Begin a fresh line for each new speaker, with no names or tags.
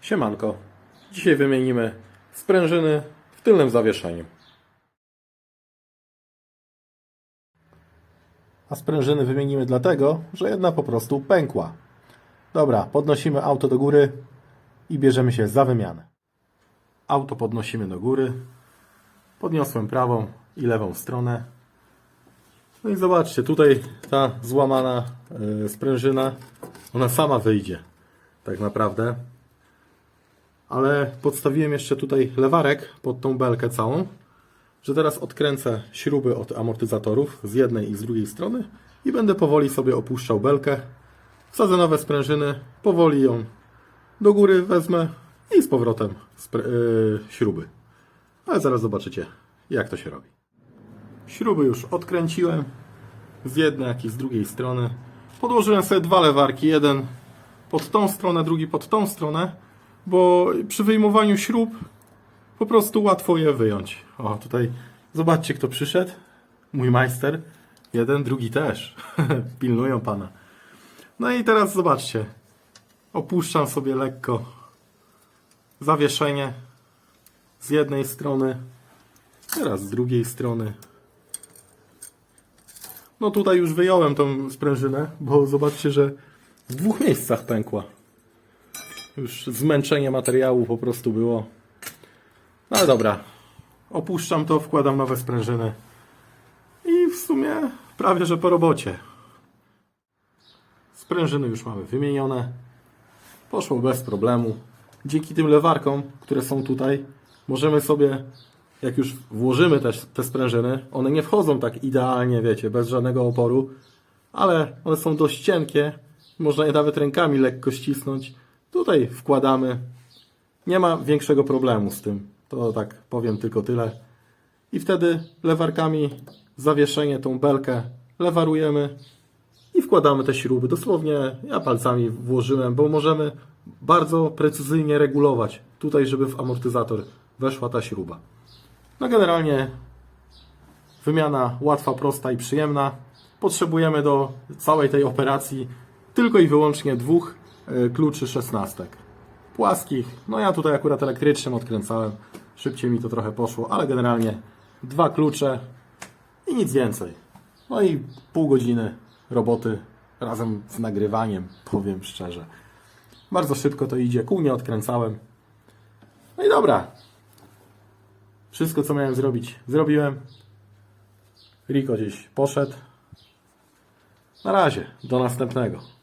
Siemanko. Dzisiaj wymienimy sprężyny w tylnym zawieszeniu. A sprężyny wymienimy dlatego, że jedna po prostu pękła. Dobra, podnosimy auto do góry i bierzemy się za wymianę. Auto podnosimy do góry. Podniosłem prawą i lewą stronę. No i zobaczcie, tutaj ta złamana y, sprężyna, ona sama wyjdzie. Tak naprawdę. Ale podstawiłem jeszcze tutaj lewarek pod tą belkę całą, że teraz odkręcę śruby od amortyzatorów z jednej i z drugiej strony i będę powoli sobie opuszczał belkę. Wsadzę nowe sprężyny, powoli ją do góry wezmę i z powrotem yy, śruby. Ale zaraz zobaczycie, jak to się robi. Śruby już odkręciłem z jednej, jak i z drugiej strony. Podłożyłem sobie dwa lewarki, jeden pod tą stronę, drugi pod tą stronę, bo przy wyjmowaniu śrub po prostu łatwo je wyjąć. O, tutaj zobaczcie, kto przyszedł. Mój majster. Jeden, drugi też. Pilnują pana. No i teraz zobaczcie. Opuszczam sobie lekko zawieszenie z jednej strony, teraz z drugiej strony. No tutaj już wyjąłem tą sprężynę, bo zobaczcie, że w dwóch miejscach pękła. Już zmęczenie materiału po prostu było. No ale dobra. Opuszczam to, wkładam nowe sprężyny. I w sumie prawie że po robocie. Sprężyny już mamy wymienione. Poszło bez problemu. Dzięki tym lewarkom, które są tutaj, możemy sobie, jak już włożymy też te sprężyny, one nie wchodzą tak idealnie, wiecie, bez żadnego oporu, ale one są dość cienkie. Można je nawet rękami lekko ścisnąć. Tutaj wkładamy. Nie ma większego problemu z tym. To tak powiem tylko tyle. I wtedy lewarkami zawieszenie, tą belkę lewarujemy i wkładamy te śruby. Dosłownie ja palcami włożyłem, bo możemy bardzo precyzyjnie regulować tutaj, żeby w amortyzator weszła ta śruba. No generalnie wymiana łatwa, prosta i przyjemna. Potrzebujemy do całej tej operacji tylko i wyłącznie dwóch kluczy szesnastek. Płaskich. No ja tutaj akurat elektrycznym odkręcałem. Szybciej mi to trochę poszło, ale generalnie dwa klucze i nic więcej. No i pół godziny roboty razem z nagrywaniem, powiem szczerze. Bardzo szybko to idzie, kół nie odkręcałem. No i dobra. Wszystko co miałem zrobić, zrobiłem. Riko gdzieś poszedł. Na razie, do następnego.